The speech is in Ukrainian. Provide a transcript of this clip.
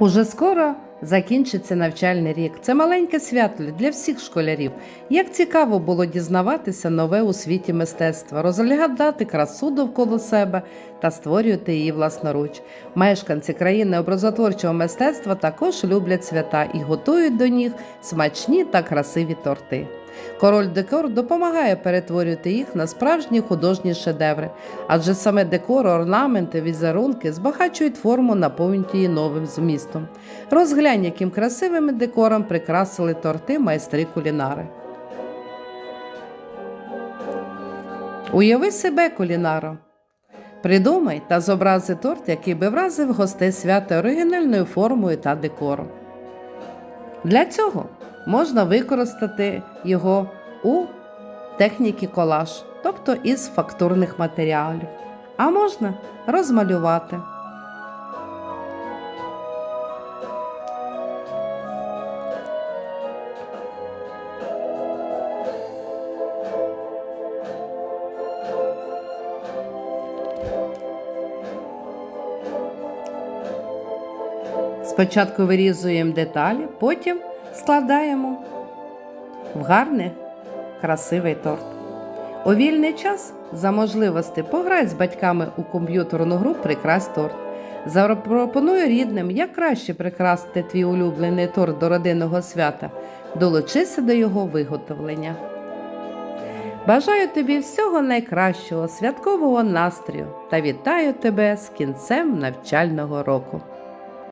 Уже скоро закінчиться навчальний рік. Це маленьке свято для всіх школярів. Як цікаво було дізнаватися нове у світі мистецтва, розглядати красу довкола себе та створювати її власноруч. Мешканці країни образотворчого мистецтва також люблять свята і готують до них смачні та красиві торти. Король декор допомагає перетворювати їх на справжні художні шедеври, адже саме декор, орнаменти, візерунки збагачують форму, наповнюють її новим змістом. Розглянь, яким красивим декором прикрасили торти майстри кулінари. Уяви себе кулінаром. Придумай та зобрази торт, який би вразив гостей свята оригінальною формою та декором. Для цього можна використати його у техніці колаж, тобто із фактурних матеріалів, а можна розмалювати. Спочатку вирізуємо деталі, потім складаємо в гарний красивий торт. У вільний час за можливості пограй з батьками у комп'ютерну гру Прикрась торт. Запропоную рідним, як краще прикрасити твій улюблений торт до родинного свята. Долучися до його виготовлення. Бажаю тобі всього найкращого святкового настрою та вітаю тебе з кінцем навчального року.